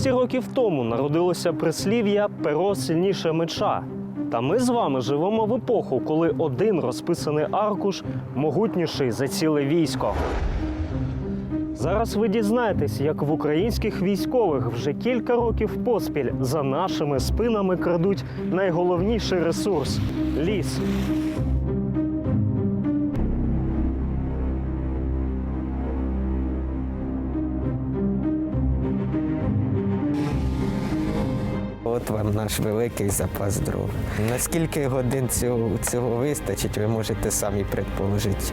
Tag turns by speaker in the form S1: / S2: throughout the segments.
S1: 200 років тому народилося прислів'я перо сильніше меча. Та ми з вами живемо в епоху, коли один розписаний аркуш могутніший за ціле військо. Зараз ви дізнаєтесь, як в українських військових вже кілька років поспіль за нашими спинами крадуть найголовніший ресурс ліс.
S2: Вам наш великий запас дров. Наскільки годин цього, цього вистачить, ви можете самі предположити.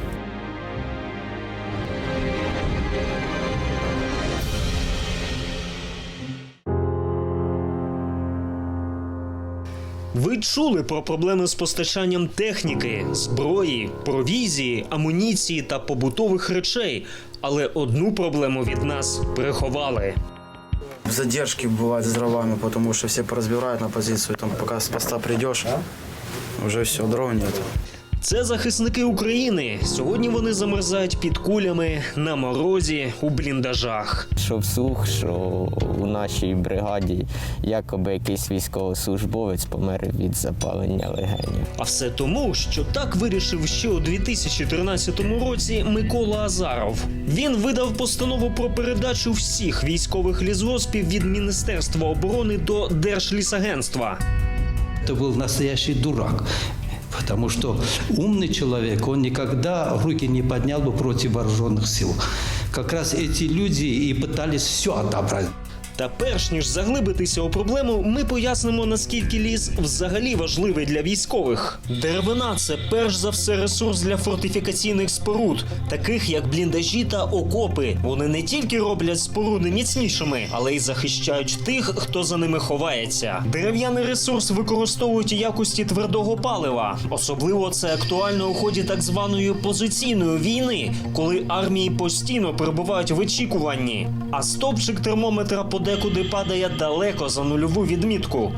S1: Ви чули про проблеми з постачанням техніки, зброї, провізії, амуніції та побутових речей, але одну проблему від нас приховали.
S3: Задержки бывают с дровами, потому что все поразбирают на позицию, там пока с поста придешь, уже все, дров нет.
S1: Це захисники України. Сьогодні вони замерзають під кулями на морозі у бліндажах.
S2: Що вслух, що у нашій бригаді якоби якийсь військовослужбовець помер від запалення легенів.
S1: А все тому, що так вирішив ще у 2013 році Микола Азаров. Він видав постанову про передачу всіх військових лісгоспів від Міністерства оборони до Держлісагентства.
S4: Это был настоящий дурак. Потому что умный человек, он никогда руки не поднял бы против вооруженных сил. Как раз эти люди и пытались все отобрать.
S1: Та перш ніж заглибитися у проблему, ми пояснимо, наскільки ліс взагалі важливий для військових. Деревина це перш за все ресурс для фортифікаційних споруд, таких як бліндажі та окопи. Вони не тільки роблять споруди міцнішими, але й захищають тих, хто за ними ховається. Дерев'яний ресурс використовують у якості твердого палива. Особливо це актуально у ході так званої позиційної війни, коли армії постійно перебувають в очікуванні, а стопчик термометра подекуди падає далеко за нульову відмітку.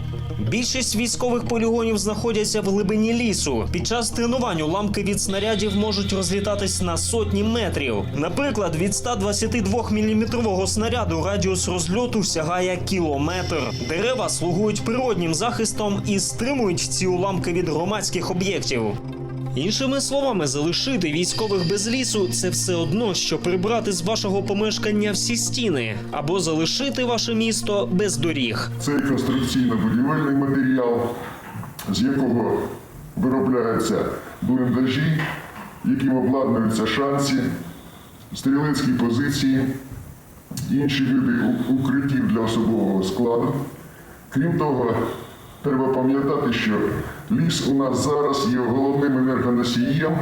S1: Більшість військових полігонів знаходяться в глибині лісу. Під час тренувань уламки від снарядів можуть розлітатись на сотні метрів. Наприклад, від 122 мм снаряду радіус розльоту сягає кілометр. Дерева слугують природнім захистом і стримують ці уламки від громадських об'єктів. Іншими словами, залишити військових без лісу це все одно, що прибрати з вашого помешкання всі стіни або залишити ваше місто без доріг.
S5: Це конструкційно-будівельний матеріал, з якого виробляються бліндажі, яким обладнуються шанці, стрілецькі позиції, інші види укриттів для особового складу. Крім того, треба пам'ятати, що ліс у нас зараз є головним енергоносієм.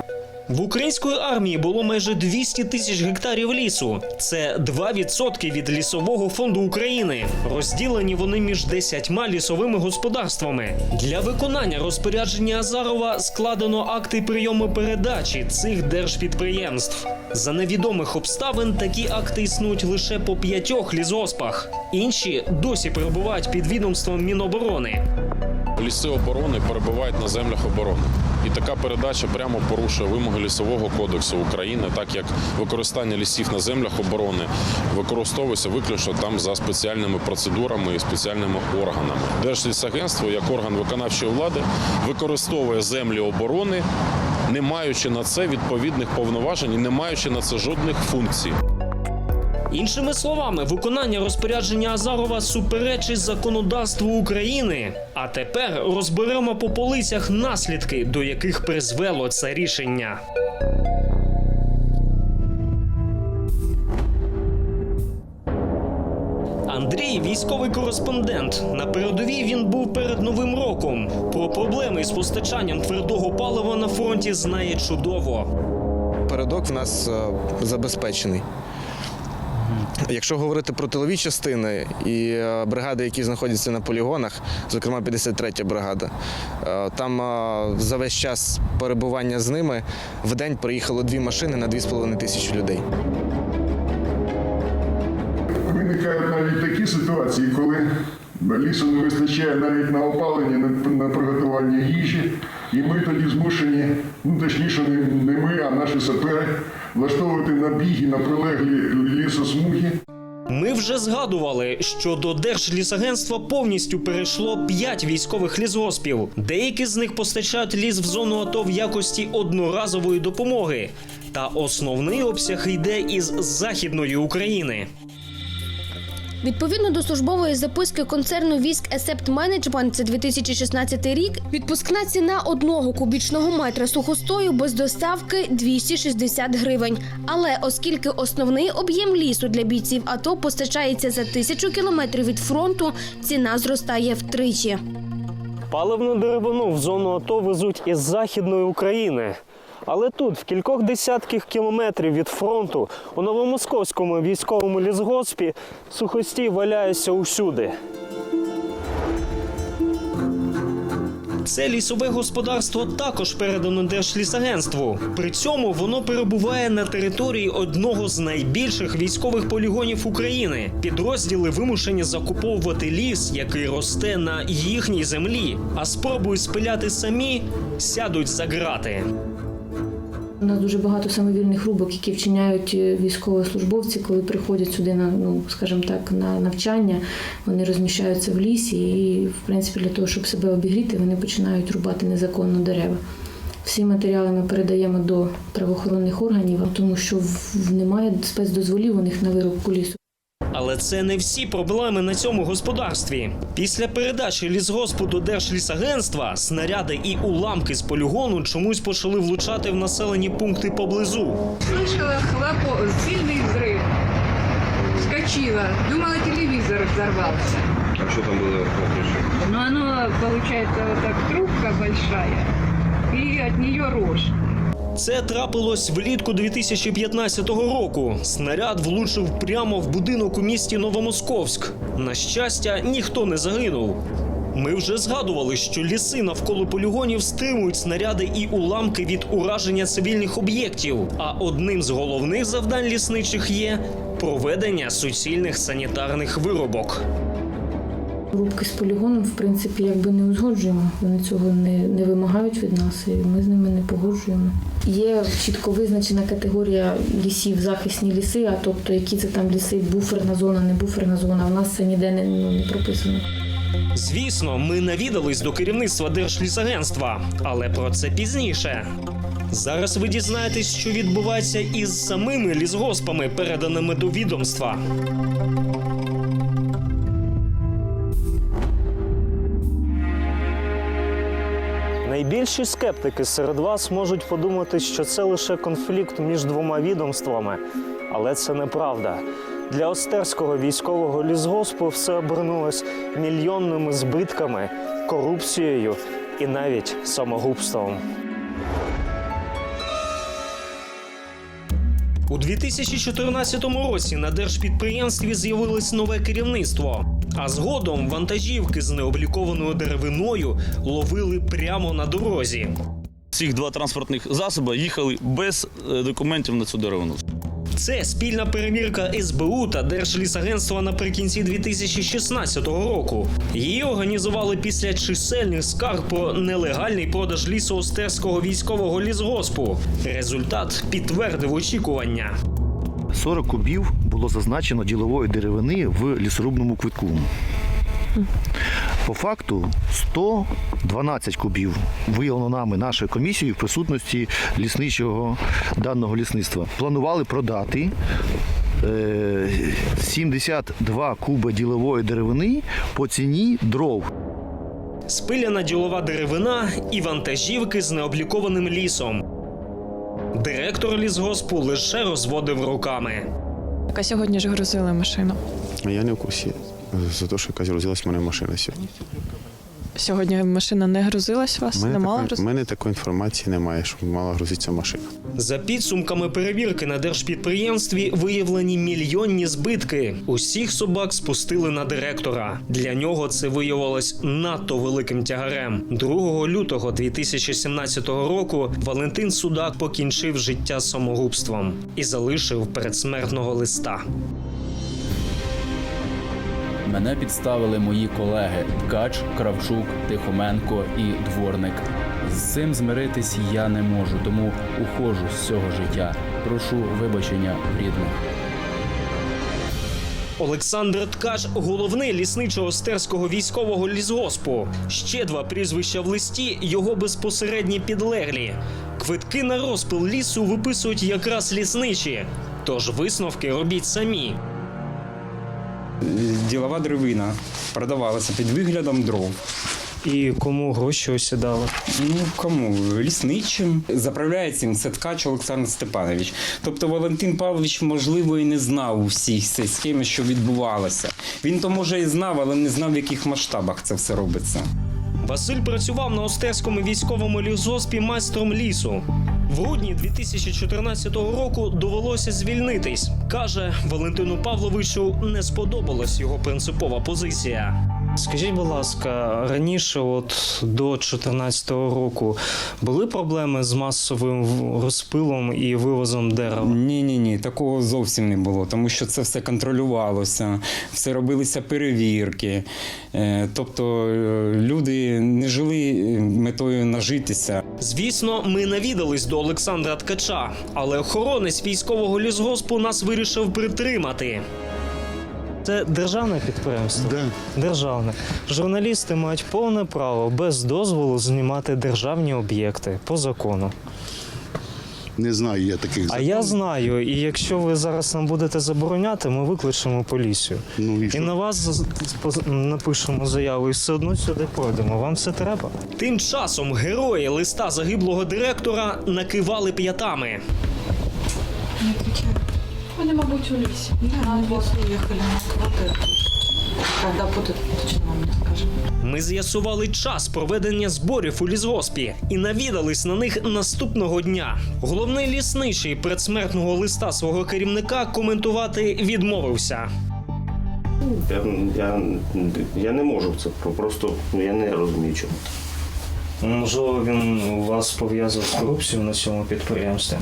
S1: В української армії було майже 200 тисяч гектарів лісу. Це 2% від лісового фонду України. Розділені вони між 10 лісовими господарствами. Для виконання розпорядження Азарова складено акти прийому передачі цих держпідприємств. За невідомих обставин такі акти існують лише по п'ятьох лісгоспах. Інші досі перебувають під відомством Міноборони.
S6: Ліси оборони перебувають на землях оборони. І така передача прямо порушує вимоги лісового кодексу України, так як використання лісів на землях оборони використовується виключно там за спеціальними процедурами і спеціальними органами. Держлісагентство, як орган виконавчої влади, використовує землі оборони, не маючи на це відповідних повноважень і не маючи на це жодних функцій.
S1: Іншими словами, виконання розпорядження Азарова суперечить законодавству України. А тепер розберемо по полицях наслідки, до яких призвело це рішення. Андрій військовий кореспондент. На передовій він був перед новим роком. Про проблеми з постачанням твердого палива на фронті знає чудово.
S7: передок в нас е, забезпечений. Якщо говорити про тилові частини і е, бригади, які знаходяться на полігонах, зокрема 53 бригада, е, там е, за весь час перебування з ними в день приїхало дві машини на 2,5 тисячі людей.
S5: Виникають навіть такі ситуації, коли лісу не вистачає навіть на опалення, на, приготування їжі, і ми тоді змушені, ну точніше, не ми, а наші сапери, влаштовувати набіги на прилеглі лісосмуги.
S1: Ми вже згадували, що до Держлісагентства повністю перейшло 5 військових лісгоспів. Деякі з них постачають ліс в зону АТО в якості одноразової допомоги. Та основний обсяг йде із західної України.
S8: Відповідно до службової записки концерну військ Есепт Менеджмент це 2016 рік. Відпускна ціна одного кубічного метра сухостою без доставки 260 гривень. Але оскільки основний об'єм лісу для бійців АТО постачається за тисячу кілометрів від фронту, ціна зростає втричі.
S1: Паливну деревину в зону АТО везуть із західної України. Але тут, в кількох десятків кілометрів від фронту, у новомосковському військовому лісгоспі сухостій валяється усюди. Це лісове господарство також передано Держлісагентству. При цьому воно перебуває на території одного з найбільших військових полігонів України. Підрозділи вимушені закуповувати ліс, який росте на їхній землі, а спробують спиляти самі, сядуть за грати.
S9: У нас дуже багато самовільних рубок, які вчиняють е, військовослужбовці, коли приходять сюди на ну скажімо так на навчання. Вони розміщаються в лісі, і в принципі для того, щоб себе обігріти, вони починають рубати незаконно дерева. Всі матеріали ми передаємо до правоохоронних органів, тому що немає спецдозволів у них на вирубку лісу.
S1: Але це не всі проблеми на цьому господарстві. Після передачі лісгоспу до Держлісагентства снаряди і уламки з полігону чомусь почали влучати в населені пункти поблизу.
S10: Слышала хлопок, сильный взрыв. Вскочила. Думала, телевизор взорвался.
S11: А что там было похоже?
S10: Но оно, получается, вот так трубка большая. И от нее рожь.
S1: Це трапилось влітку 2015 року. Снаряд влучив прямо в будинок у місті Новомосковськ. На щастя, ніхто не загинув. Ми вже згадували, що ліси навколо полігонів стримують снаряди і уламки від ураження цивільних об'єктів. А одним з головних завдань лісничих є проведення суцільних санітарних виробок.
S9: Рубки з полігоном, в принципі, якби не узгоджуємо. Вони цього не, не вимагають від нас, і ми з ними не погоджуємо. Є чітко визначена категорія лісів, захисні ліси, а тобто які це там ліси, буферна зона, не буферна зона. У нас це ніде не, ну, не прописано.
S1: Звісно, ми навідались до керівництва Держлісагентства, але про це пізніше. Зараз ви дізнаєтесь, що відбувається із самими лісгоспами, переданими до відомства. Найбільші скептики серед вас можуть подумати, що це лише конфлікт між двома відомствами, але це неправда. Для Остерського військового лісгоспу все обернулось мільйонними збитками, корупцією і навіть самогубством. У 2014 році на держпідприємстві з'явилось нове керівництво. А згодом вантажівки з необлікованою деревиною ловили прямо на дорозі.
S12: Цих два транспортних засоби їхали без е, документів на цю деревину.
S1: Це спільна перевірка СБУ та Держлісагентства наприкінці 2016 року. Її організували після чисельних скарг про нелегальний продаж лісу Остерського військового лісгоспу. Результат підтвердив очікування.
S13: 40 кубів було зазначено ділової деревини в лісорубному квитку. По факту 112 кубів виявлено нами нашою комісією в присутності лісничого даного лісництва. Планували продати е, 72 куби ділової деревини по ціні дров.
S1: Спиляна ділова деревина і вантажівки з необлікованим лісом. Директор лісгоспу лише розводив руками.
S14: А сьогодні ж грузили машину.
S11: Я не в курсі за те, що якась грузилась в мене машина сьогодні.
S14: Сьогодні машина не грузилась у вас?
S11: Мене,
S14: не мала
S11: в мене такої інформації немає, що мала грузитися машина.
S1: За підсумками перевірки на держпідприємстві виявлені мільйонні збитки. Усіх собак спустили на директора. Для нього це виявилось надто великим тягарем. 2 лютого 2017 року Валентин Судак покінчив життя самогубством і залишив передсмертного листа.
S15: Мене підставили мої колеги Ткач, Кравчук, Тихоменко і Дворник. З цим змиритись я не можу, тому ухожу з цього життя. Прошу вибачення в рідних.
S1: Олександр Ткач головний лісничо остерського військового лісгоспу. Ще два прізвища в листі його безпосередні підлеглі. Квитки на розпил лісу виписують якраз лісничі. Тож висновки робіть самі.
S16: Ділова деревина продавалася під виглядом дров.
S1: І кому гроші осідали?
S16: Ну кому? Лісничим. Заправляє цим це ткач Олександр Степанович. Тобто Валентин Павлович, можливо, і не знав усіх цих схеми, що відбувалося. Він то може і знав, але не знав, в яких масштабах це все робиться.
S1: Василь працював на Остерському військовому лісгоспі майстром лісу. В грудні 2014 року довелося звільнитись. Каже, Валентину Павловичу не сподобалась його принципова позиція. Скажіть, будь ласка, раніше, от до 2014 року, були проблеми з масовим розпилом і вивозом дерева?
S16: Ні, ні, ні, такого зовсім не було, тому що це все контролювалося, все робилися перевірки. Е, Тобто е, люди не жили е, метою нажитися.
S1: Звісно, ми навідались до Олександра Ткача, але охоронець військового лісгоспу нас вирішив притримати. Це державне підприємство?
S11: Да.
S1: Державне. Журналісти мають повне право без дозволу знімати державні об'єкти по закону.
S11: Не знаю, я таких
S1: А я знаю, і якщо ви зараз нам будете забороняти, ми викличемо поліцію.
S11: Ну, і
S1: І на вас напишемо заяву і все одно сюди пройдемо. Вам це треба. Тим часом герої листа загиблого директора накивали п'ятами.
S9: Вони, мабуть, у лісі. На ліс уїхали на квартиру. Когда буде, точно вам не скажемо.
S1: Ми з'ясували час проведення зборів у лісгоспі і навідались на них наступного дня. Головний лісничий предсмертного листа свого керівника коментувати відмовився.
S17: Я, я, я не можу це просто ну, я не розумію чому.
S1: Можливо, він у вас пов'язав з корупцією на цьому підприємстві.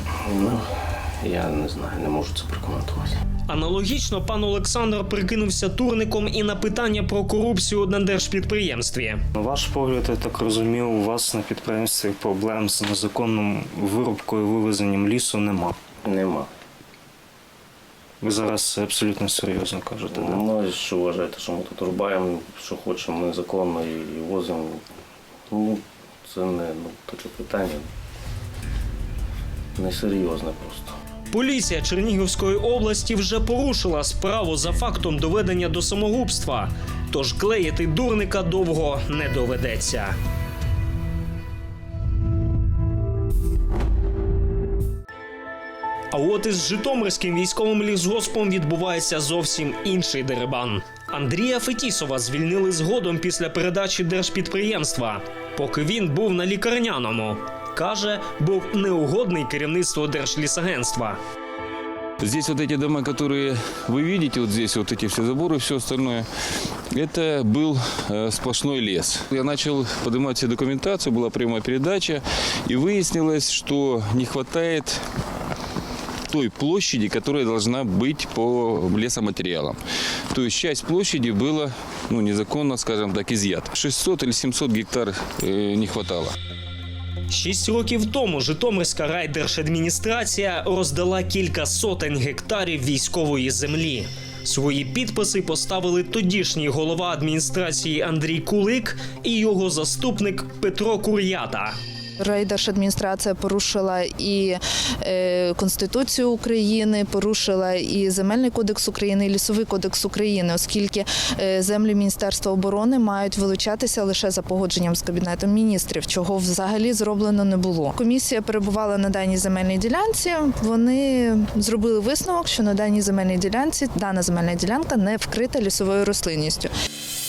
S17: Я не знаю, не можу це прокоментувати.
S1: Аналогічно пан Олександр прикинувся турником і на питання про корупцію на держпідприємстві. На ваш погляд, я так розумію, у вас на підприємстві проблем з незаконним вирубкою вивезенням лісу нема.
S17: Нема.
S1: Ви зараз це абсолютно серйозно кажете. да?
S17: Ну, що вважаєте, що ми тут рубаємо, що хочемо незаконно і, і возимо. Ну, це не ну, таке питання. Несерйозне просто.
S1: Поліція Чернігівської області вже порушила справу за фактом доведення до самогубства. Тож клеїти дурника довго не доведеться. А от із Житомирським військовим лісгоспом відбувається зовсім інший дерибан. Андрія Фетісова звільнили згодом після передачі держпідприємства, поки він був на лікарняному Каже, був неугодний керівництво Держлісагентства.
S6: Здесь вот эти дома, которые вы видите, вот здесь вот эти все заборы, все остальное, это был э, сплошной лес. Я начал поднимать всю документацию, была прямая передача, и выяснилось, что не хватает той площади, которая должна быть по лесоматериалам. То есть часть площади была ну, незаконно, скажем так, изъята. 600 или 700 гектар э, не хватало.
S1: Шість років тому Житомирська райдержадміністрація роздала кілька сотень гектарів військової землі. Свої підписи поставили тодішній голова адміністрації Андрій Кулик і його заступник Петро Кур'ята.
S18: Райдержадміністрація порушила і е, Конституцію України, порушила і Земельний кодекс України, і Лісовий кодекс України, оскільки е, землі Міністерства оборони мають вилучатися лише за погодженням з Кабінетом міністрів, чого взагалі зроблено не було. Комісія перебувала на даній земельній ділянці. Вони зробили висновок, що на даній земельній ділянці дана земельна ділянка не вкрита лісовою рослинністю.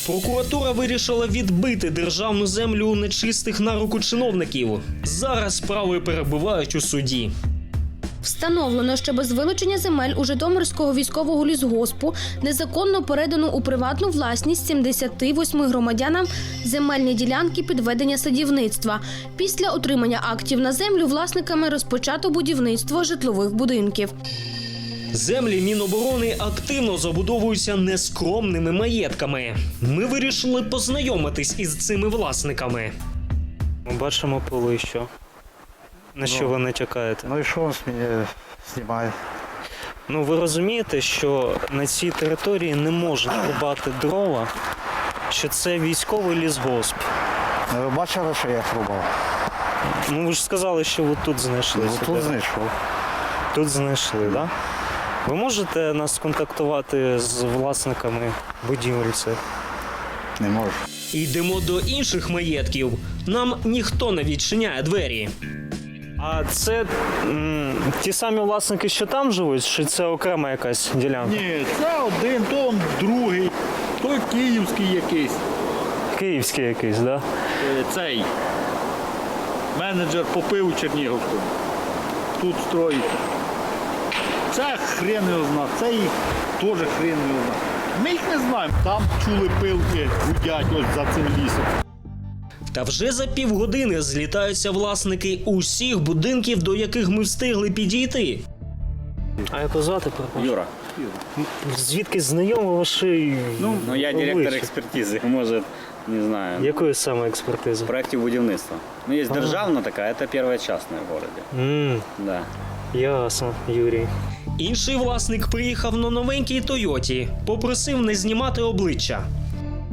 S1: Прокуратура вирішила відбити державну землю у нечистих на руку чиновників. Зараз справи перебувають у суді.
S8: Встановлено, що без вилучення земель у Житомирського військового лісгоспу незаконно передано у приватну власність 78 громадянам земельні ділянки підведення садівництва. Після отримання актів на землю власниками розпочато будівництво житлових будинків.
S1: Землі Міноборони активно забудовуються нескромними маєтками. Ми вирішили познайомитись із цими власниками. Ми бачимо поле, що. На що ви натякаєте?
S19: Ну і що він з мене знімає?
S1: Ну ви розумієте, що на цій території не можуть рубати дрова, що це військовий лісгосп.
S13: Ви бачили, що я пробував?
S1: Ну ви ж сказали, що ви тут знайшли.
S13: Ну, тут знайшов.
S1: Тут знайшли, так? Да? Ви можете нас контактувати з власниками будівель цих?
S13: Не можу.
S1: Йдемо до інших маєтків. Нам ніхто не відчиняє двері. А це м, ті самі власники, що там живуть, чи це окрема якась ділянка?
S13: Ні, це один, то он другий, той київський якийсь.
S1: Київський якийсь, так? Да?
S13: Е, Цей менеджер попив у Чернігівському. Тут строїть. Це хрен його зна, це їх теж хрен його зна. Ми їх не знаємо. Там чули пилки, гудять ось за цим лісом.
S1: Та вже за півгодини злітаються власники усіх будинків, до яких ми встигли підійти. А як вас звати
S19: Юра.
S1: Звідки знайомі ваші.
S19: Ну, ну я директор
S1: обличчя?
S19: експертизи, може, не знаю.
S1: Якої саме експертизи?
S19: Проектів будівництва. Ну, є
S1: Ага.
S19: державна така, це перша частна в городі.
S1: М,
S19: Да.
S1: Ясно, Юрій. Інший власник приїхав на новенькій Тойоті, попросив не знімати обличчя.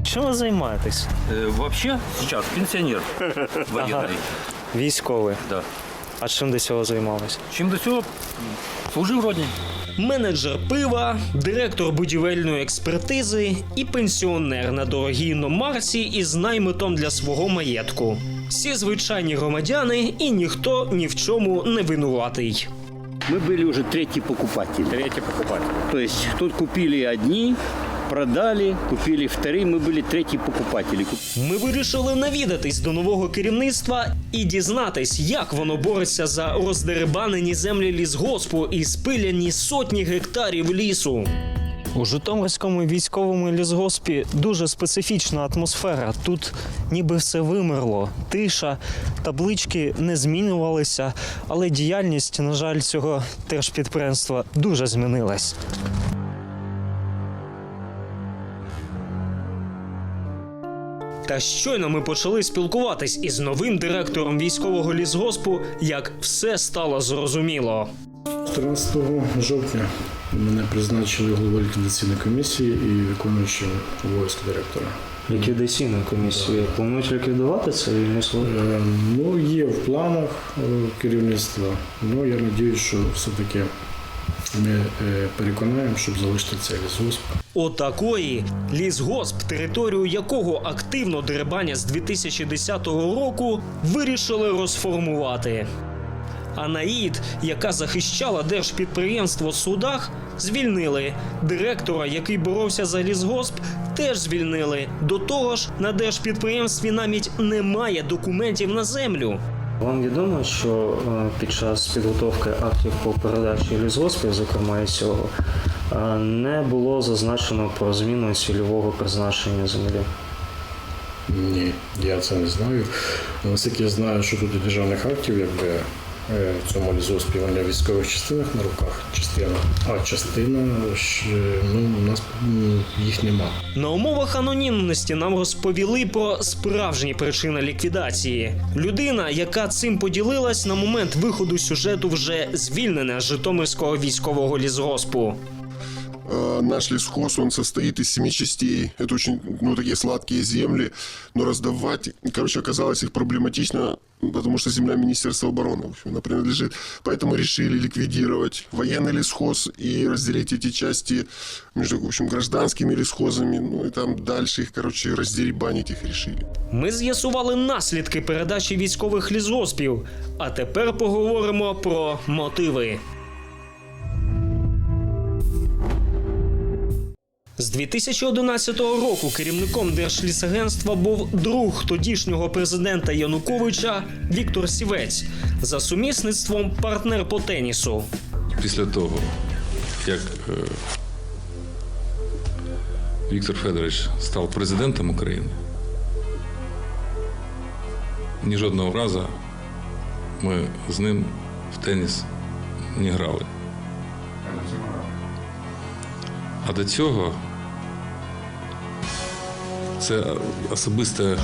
S1: Чим ви займаєтесь?
S20: Вообще сейчас пенсионер военный.
S1: Військовий.
S20: Да.
S1: А чим до цього займалися?
S20: Чим до цього служив вроді.
S1: Менеджер пива, директор будівельної експертизи і пенсіонер на дорогій іномарці із наймитом для свого маєтку. Всі звичайні громадяни, і ніхто ні в чому не винуватий.
S20: Мы были уже третий покупатель.
S19: Третій покупатель.
S20: То есть тут купили одни, продали, купили вторые, мы были третий покупатели.
S1: Ми вирішили навідатись до нового керівництва і дізнатись, як воно бореться за роздерибанені землі лісгоспу і спиляні сотні гектарів лісу. У Житомирському військовому лісгоспі дуже специфічна атмосфера. Тут ніби все вимерло, тиша, таблички не змінювалися, але діяльність, на жаль, цього теж підприємства дуже змінилась. Та щойно ми почали спілкуватись із новим директором військового лісгоспу, як все стало зрозуміло.
S21: 13 жовтня мене призначили головою ліквідаційної комісії і виконуючим обов'язки директора.
S1: Ліквідаційну комісію планують ліквідувати це лісгосп?
S21: Е, Ну, є в планах е, керівництва. Ну, я сподіваюся, що все-таки ми е, переконаємо, щоб залишити цей лісгосп.
S1: Отакої лісгосп, територію якого активно дерибаня з 2010 року, вирішили розформувати. А Наїд, яка захищала держпідприємство в судах, звільнили. Директора, який боровся за лісгосп, теж звільнили. До того ж, на держпідприємстві навіть немає документів на землю. Вам відомо, що е, під час підготовки актів по передачі лісгоспів, зокрема і цього, е, не було зазначено про зміну цільового призначення землі.
S21: Ні, я це не знаю. Наскільки я знаю, що тут і державних актів, якби цьому лізу співання військових частинах на руках, частина, а частина е, ну, у нас їх нема.
S1: На умовах анонімності нам розповіли про справжні причини ліквідації. Людина, яка цим поділилась, на момент виходу сюжету вже звільнена з Житомирського військового лісгоспу
S22: Э, Наш лесхоз, он состоит из семи частей. Это очень, ну, такие сладкие земли. Но раздавать, короче, оказалось их проблематично, потому что земля Министерства обороны, в общем, она принадлежит. Поэтому решили ликвидировать военный лесхоз и разделить эти части между, в общем, гражданскими лесхозами. Ну и там дальше их, короче, раздеребанить их решили.
S1: Ми з'ясували наслідки передачі військових лісгоспів. А тепер поговоримо про мотиви. З 2011 року керівником Держлісагентства був друг тодішнього президента Януковича Віктор Сівець за сумісництвом партнер по тенісу.
S23: Після того, як е, Віктор Федорович став президентом України, ні жодного разу ми з ним в теніс не грали. А до цього це особисте е,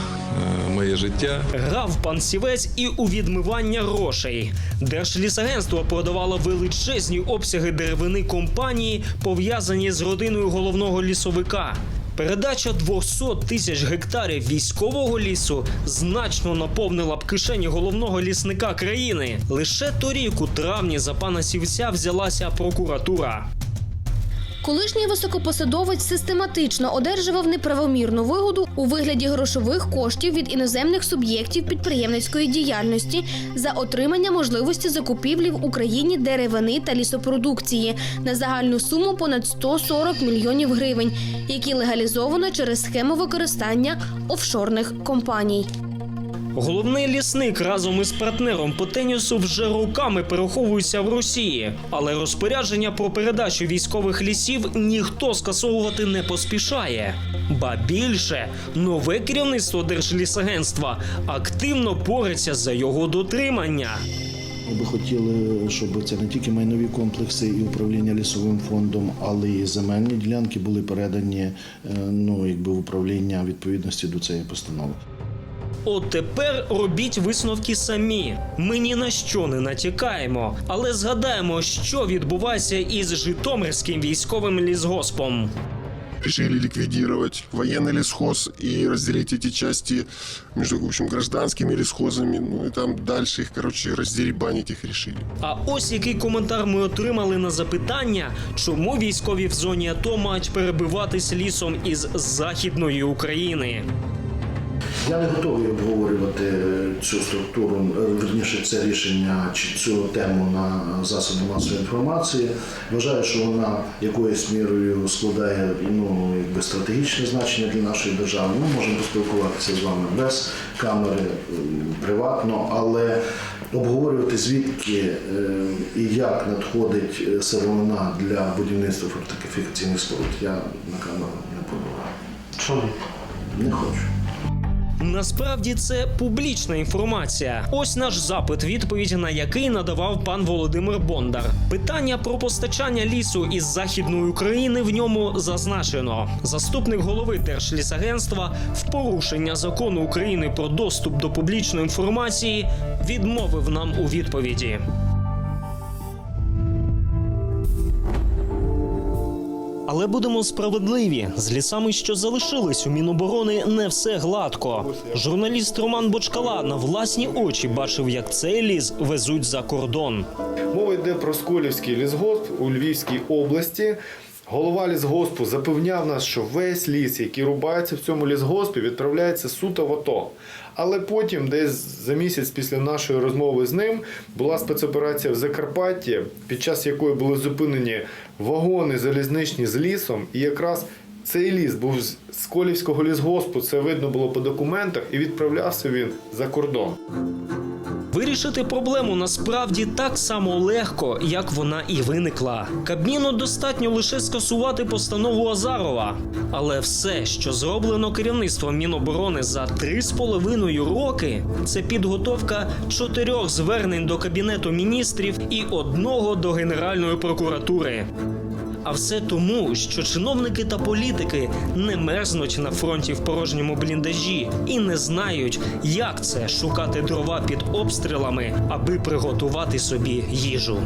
S23: моє життя.
S1: Грав пан Сівець і у відмивання грошей. Держлісагентство продавало величезні обсяги деревини компанії, пов'язані з родиною головного лісовика. Передача 200 тисяч гектарів військового лісу значно наповнила б кишені головного лісника країни. Лише торік у травні за пана Сівця взялася прокуратура.
S8: Колишній високопосадовець систематично одержував неправомірну вигоду у вигляді грошових коштів від іноземних суб'єктів підприємницької діяльності за отримання можливості закупівлі в Україні деревини та лісопродукції на загальну суму понад 140 мільйонів гривень, які легалізовано через схему використання офшорних компаній.
S1: Головний лісник разом із партнером по тенісу вже роками переховуються в Росії, але розпорядження про передачу військових лісів ніхто скасовувати не поспішає. Ба більше нове керівництво Держлісагентства активно бореться за його дотримання.
S24: Ми би хотіли, щоб це не тільки майнові комплекси і управління лісовим фондом, але й земельні ділянки були передані е, ну, якби, в управління відповідності до цієї постанови.
S1: От тепер робіть висновки самі. Ми ні на що не натякаємо, але згадаємо, що відбувається із Житомирським військовим лісгоспом.
S22: Решили ликвидировать военный лесхоз и разделить эти части между, в общем, гражданскими лесхозами. Ну и там дальше их, короче, раздеребанить их решили.
S1: А ось який коментар ми отримали на запитання, чому військові в зоні АТО мають перебиватись лісом із західної України.
S24: Я не готовий обговорювати цю структуру, верніше це рішення чи цю тему на засоби масової інформації. Вважаю, що вона якоюсь мірою складає ну, якби стратегічне значення для нашої держави. Ми можемо поспілкуватися з вами без камери, приватно, але обговорювати звідки е, і як надходить е, сировина для будівництва фортифікаційних споруд я на камеру не подобаю. Чому? Не хочу.
S1: Насправді це публічна інформація. Ось наш запит, відповідь на який надавав пан Володимир Бондар. Питання про постачання лісу із західної України в ньому зазначено. Заступник голови Держлісагентства в порушення закону України про доступ до публічної інформації відмовив нам у відповіді. Але будемо справедливі з лісами, що залишились у Міноборони, не все гладко. Журналіст Роман Бочкала на власні очі бачив, як цей ліс везуть за кордон.
S25: Мова йде про Сколівський лісгосп у Львівській області. Голова лісгоспу запевняв нас, що весь ліс, який рубається в цьому лісгоспі, відправляється суто в АТО. Але потім, десь за місяць після нашої розмови з ним, була спецоперація в Закарпатті, під час якої були зупинені вагони залізничні з лісом, і якраз цей ліс був з Сколівського лісгоспу, це видно було по документах, і відправлявся він за кордон.
S1: Вирішити проблему насправді так само легко, як вона і виникла. Кабміну достатньо лише скасувати постанову Азарова. Але все, що зроблено керівництвом Міноборони за три з половиною роки, це підготовка чотирьох звернень до кабінету міністрів і одного до Генеральної прокуратури. А все тому, що чиновники та політики не мерзнуть на фронті в порожньому бліндажі і не знають, як це шукати дрова під обстрілами, аби приготувати собі їжу.